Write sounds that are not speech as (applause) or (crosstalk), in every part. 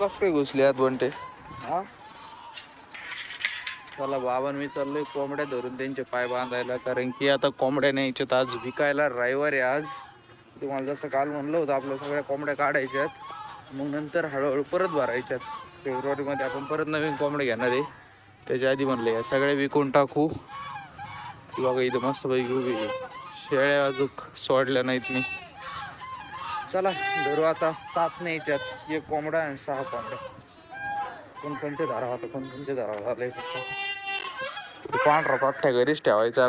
कस काय घुसले आत बंटे हा? चला बाबा मी चाललोय कोंबड्या धरून त्यांचे पाय बांधायला. कारण की आता कोंबड्या न्यायच्यात आज विकायला रविवार आहे आज. तुम्हाला जसं काल म्हणलं होतं आपल्या सगळ्या कोंबड्या काढायच्यात. मग नंतर हळूहळू परत भरायच्यात. फेब्रुवारीमध्ये आपण परत नवीन कोंबड्या घेणार आहे. त्याच्या आधी म्हणले या सगळ्या विकून टाकू. की बघा इथं मस्त पैकी उभी शेळ्या अजून सोडल्या नाहीत मी. चला धरू आता. सात न्यायच्यात एक कोंबडा आणि सहा कोंबड्या कोणकोणते धारा होता कोणकोणते धारा झाले पांढरा पाठ्या घरीच ठेवायचा.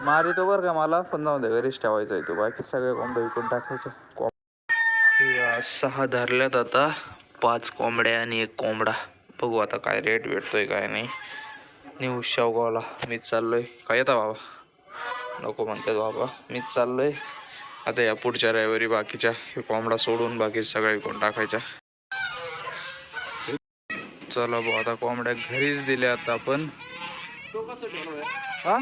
मारितो बरं का मला पण जाऊन दे घरीच ठेवायचा आहे तो. बाकी सगळे कोंबड्या विकून टाकायचं. कोंब- सहा धरल्यात आता. पाच कोंबड्या आणि एक कोंबडा. बघू आता काय रेट भेटतोय काय नाही. न्यू शेवगावला. मीच चाललोय. काय येता बाबा? नको म्हणतात बाबा. मीच चाललोय. आता या पुढच्या रविवारी बाकीच्या हे कोंबडा सोडून बाकी सगळ्या विकून टाकायच्या. चला भाऊ आता कोंबड्या घरीच दिल्या आता आपण. हा?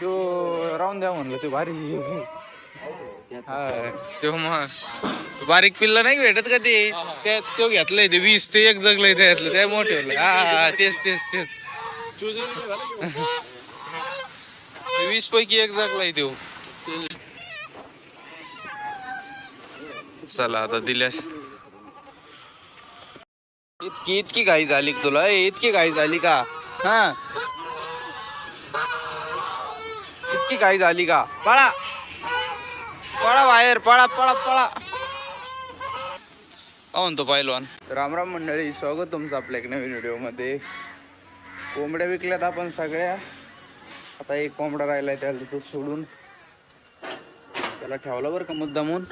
तो राहून द्या म्हणलं ते भारी हा तो मग बारीक पिल्ला नाही भेटत का ते? त्या तो घेतलंय ते वीस ते एक जगलंय त्यातलं त्या मोठे हा तेच तेच तेच. (laughs) वीस पैकी एक जगलाय तो चला आता दिल्या. इतकी इतकी घाई झाली तुला? ए, इतकी घाई झाली का? हा? इतकी घाई झाली का? पळा. पळा बाहेर पळा पळा पळा. का म्हणतो पाहिलवान रामराम मंडळी स्वागत तुमचं आपल्या एक नवीन व्हिडिओमध्ये. कोंबड्या विकल्यात आपण सगळ्या. आता एक कोंबडा राहिलाय त्याला तो सोडून. त्याला ठेवला बरं का मुद्दामून.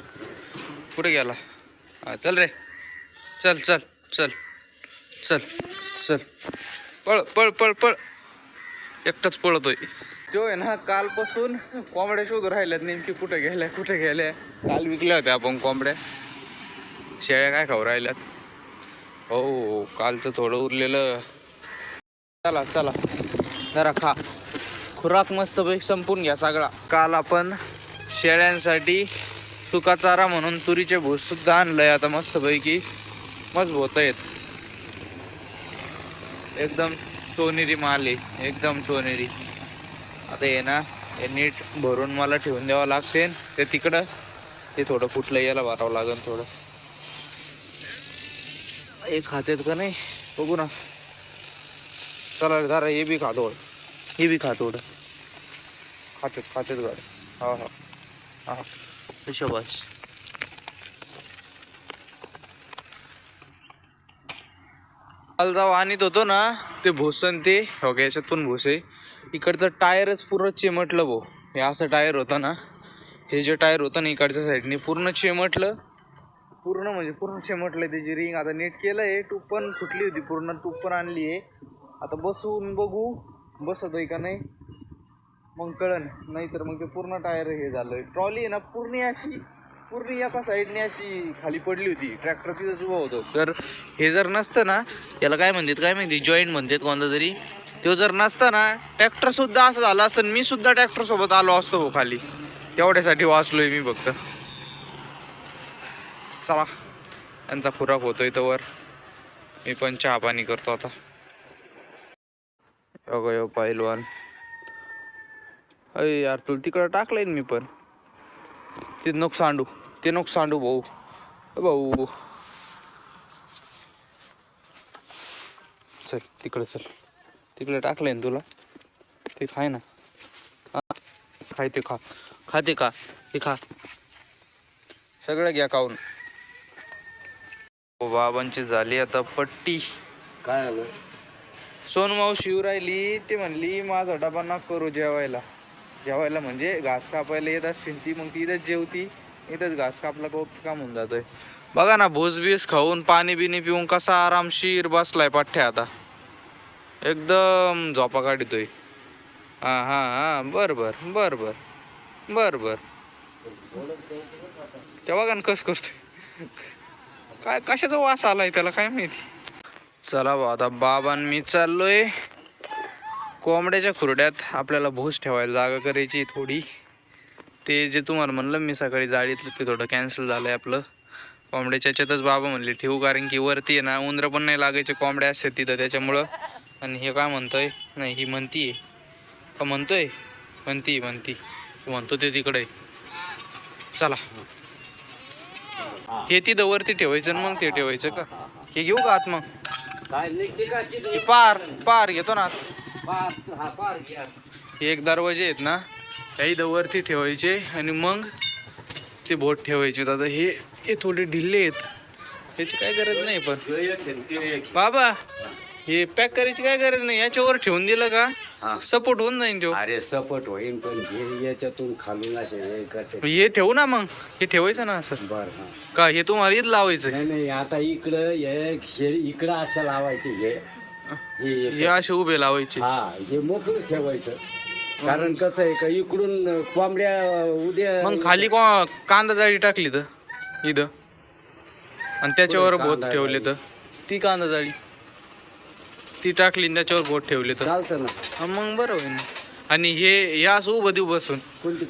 कुठे गेला. हा चल रे. चल चल चल. चल चल. पळ पळ पळ पळ. एकटाच पळतोय. तो आहे ना कालपासून कोंबड्या शोधून राहिल्यात. नेमकी कुठे गेल्या कुठे गेल्या? काल विकल्या होत्या आपण कोंबड्या. शेळ्या काय खाऊ राहिल्यात? हो कालचं थोडं उरलेलं. चला चला. जरा खा. खुराक मस्तपैकी संपून घ्या सगळा. काल आपण शेळ्यांसाठी सुका चारा म्हणून तुरीचे भूस सुद्धा आणलंय. आता मस्त पैकी आहेत एकदम सोनेरी माल आहे. एकदम सोनेरी. आता हे ना हे नीट भरून मला ठेवून द्यावं लागते. ते तिकडं ते थोडं फुटलं याला भरावं लागेल थोडं. हे खातेत का नाही? बघू ना. चला रे जरा हे बी खा हे बी खा थोडं. खातेत खातेत गाडी. हा हा. हा. शबाश काल जाऊ आणत होतो ना ते भोसन ते हो का याच्यात पण भोसे आहे. इकडचं टायरच पूर्ण चिमटलं भाऊ. हे असं टायर होतं ना हे जे टायर होतं ना इकडच्या साईडने पूर्ण चिमटलं. पूर्ण म्हणजे पूर्ण चिमटलं त्याची रिंग. आता नीट केलं आहे टूप पण फुटली होती पूर्ण टूप पण आणली आहे. आता बसून बघू बसत आहे का नाही. मग कळन. नाहीतर मग ते पूर्ण टायर हे झालं. ट्रॉली आहे ना पूर्ण अशी पूर्ण एका साईडने अशी खाली पडली होती. ट्रॅक्टर तिथंच उभं होतं. तर हे जर नसतं ना याला काय म्हणतात काय माहिती जॉईंट म्हणतात कोणता तरी तो जर नसता ना ट्रॅक्टर सुद्धा असं झालं असतं मी सुद्धा ट्रॅक्टर सोबत आलो असतो हो खाली. तेवढ्यासाठी वाचलोय मी फक्त. चला त्यांचा खुराक होतोय तर मी पण चहा पाणी करतो आता. अगं यो पहिलवान अय यार तुला तिकडं टाकलंय ना मी पण. ते नको सांडू ते नको सांडू भाऊ. भाऊ. चल तिकडं चल. तिकडे टाकलंय ना तुला. ते खाय ना. हा खाय ते खा. खाते का हे खा. सगळं घ्या खाऊन. ओ बाबांची झाली आता पट्टी. काय आलं सोन मावशी येऊ राहिली. ती म्हणली माझा डबा ना करू जेवायला. जेवायला म्हणजे घास कापायला येत असतील ती मग ती इथंच जेवती इथंच घास कापला का काम होऊन जातोय. बघा ना भूस बीस खाऊन पाणी बिनी पिऊन कसा आरामशीर बसलाय पाठ्या आता. एकदम झोपा काढतोय. हा हा हा बर बर बर बर बर बर. ते बघा ना कस करतोय. काय कशाचा वास आलाय त्याला काय माहिती. चला बा आता बाबां मी चाललोय. कोंबड्याच्या खुरड्यात आपल्याला भूस ठेवायला जागा करायची थोडी. ते जे तुम्हाला म्हणलं मी सकाळी जाळीतलं ते थोडं कॅन्सल झालंय आपलं. कोंबड्याच्या याच्यातच बाबा म्हणले ठेवू कारण की वरती आहे ना उंदरं पण नाही लागायचे कोंबड्या असतात तिथं त्याच्यामुळं. आणि हे काय म्हणतोय? नाही ही म्हणतीये का म्हणतोय? म्हणती म्हणती म्हणतो ते तिकडे आहे. चला. हे तिथं वरती ठेवायचं मग ते ठेवायचं का? हे घेऊ का आत मग? पार पार घेतो ना एक दरवाजे आहेत ना त्या इथं वरती ठेवायचे आणि मग ते बोट ठेवायचे. आता हे हे थोडे ढिल्ले आहेत. त्याची काय गरज नाही पण. बाबा हे पॅक करायची काय गरज नाही. याच्यावर ठेवून दिलं का? हा. सपोर्ट होऊन जाईन तो. अरे सपट होईन पण हे याच्यातून खालून असे हे हे ठेवू ना मग. हे ठेवायचं ना असं. बर का हे तुम्हाला इथं लावायचं नाही नाही आता इकडं हे इकडं असं लावायचे हे. हे असे उभे लावायचे. हा हे मोकळं ठेवायचं. कारण कसं आहे का इकडून कोंबड्या उद्या मग खाली को- कांदा जाळी टाकली तर इथं. आणि त्याच्यावर कांदा ठेवले तर. ती कांदा जाळी. ती टाकली आणि त्याच्यावर बोट ठेवले तर. चालतं ना. हा, मग बरं होईल. आणि हे हे असं उभं देऊ बसून. कोणती?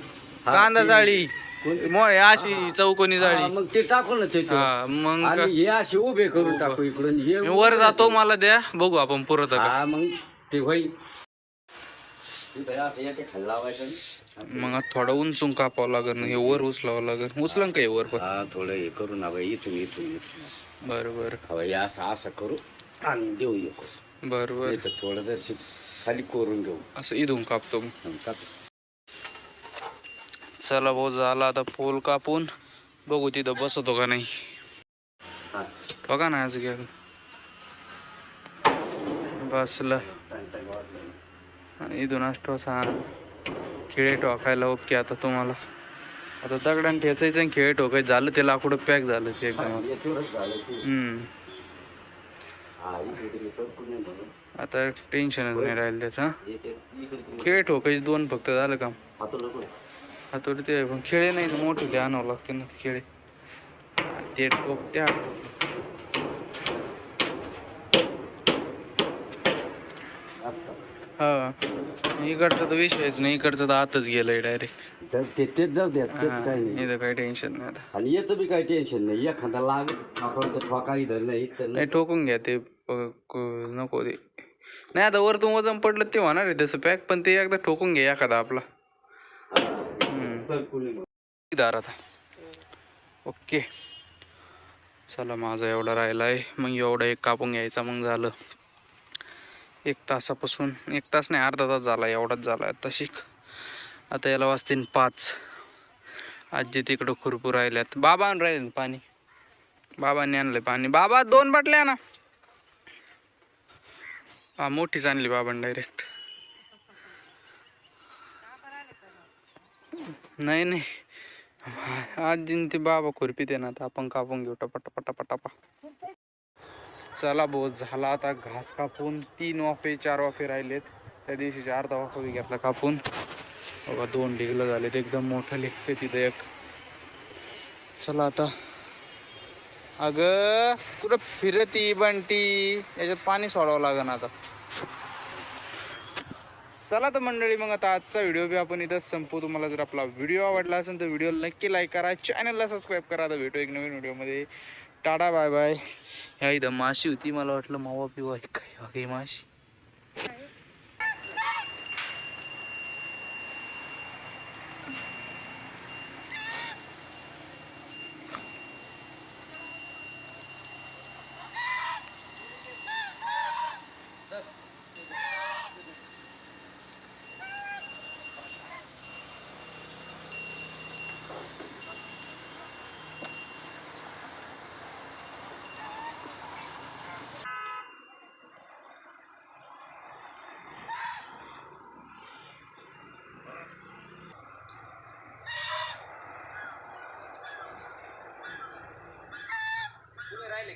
हा, कांदा ती- जाळी. कोणती? मो- हे अशी चौकोनी हा, जाळी मग ते टाकू ना ते हा मग आणि हे असे उभे करून टाकू इकडून. हे मी वर जातो मला द्या. बघू आपण पुरत का. हा मग ते होईल. इथं असं याच्या खाली लावायचं मग आता थोडं उंचून कापावं लागेल हे वर उचलावं लागेल उचलं का हे वर पण? हा थोडं हे करू ना बाई इथून इथून इथून. बरं बरं हवं हे असं असं करू आणि देऊ नको बरं बरं तर थोडं जर खाली कोरून घेऊ. असं इथून कापतो मग. काप. चला भाऊ झाला आता पोल कापून. बघू तिथं बसतो का नाही. बघा ना आज घ्या बसलं. इथून असतो हा खिळे टोकायला ओके आता तुम्हाला. आता दगडान ठेचायचं आणि खिळे टोकायचं झालं ते लाकूड पॅक झालं ते एकदम. आता टेन्शनच नाही राहिलं त्याचं खिळे ठोकायचे दोन फक्त झालं काम. हातोडं ते पण खेळे नाही तर मोठे आणावं लागते ना खेळे. ते टोक त्या. हा. इकडचं तर विषयच नाही इकडचं तर आतच गेलंय डायरेक्ट तर ते तेच जाऊ द्या तेच काही नाही. इथं काही टेन्शन नाही आता. आणि याचं बी काही टेन्शन नाही. एखादा लाग आपण तर ठोका इथं नाही तर नाही. ठोकून घ्या ते प- क- नको ते. नाही आता वरतून वजन पडलं ते होणार आहे तसं पॅक पण ते एकदा ठोकून घ्या एखादा आपला. दार आता ओके. चला माझा एवढा राहिला आहे मग एवढा एक कापून घ्यायचा मग झालं. एक तासापासून एक तास नाही अर्धा तास झाला एवढाच झाला. आता शिक. आता याला वाजतील पाच. आजी तिकडं खुरपूर राहिल्यात. बाबा आणून राहिले ना पाणी? बाबांनी आणलंय पाणी. बाबा दोन बाटल्या ना हा मोठीच आणली बाबांनी डायरेक्ट नाही नाही. आजीन ते बाबा खुरपीत आहे ना आता आपण कापून घेऊ टपा टपा टपा टपा चला भाऊ झाला आता घास कापून. तीन वाफे चार वाफे राहिलेत. त्या दिवशी चार वाफा बी घेतला कापून. बघा दोन ढिगलं झालेत. एकदम मोठं लिखते तिथं एक. चला आता. अग कुठं फिरती बंटी? याच्यात पाणी सोडावं लागेल आता. चला तर मंडळी मग आता आजचा व्हिडिओ बी आपण इथं संपू तुम्हाला जर आपला व्हिडिओ आवडला असेल तर व्हिडिओ नक्की लाईक करा. चॅनलला सबस्क्राईब करा. आता भेटू एक नवीन व्हिडिओमध्ये टाटा बाय बाय ह्या इथं माशी होती मला वाटलं मावा पिवा आहे काय माशी.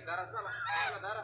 दारा चला. दारा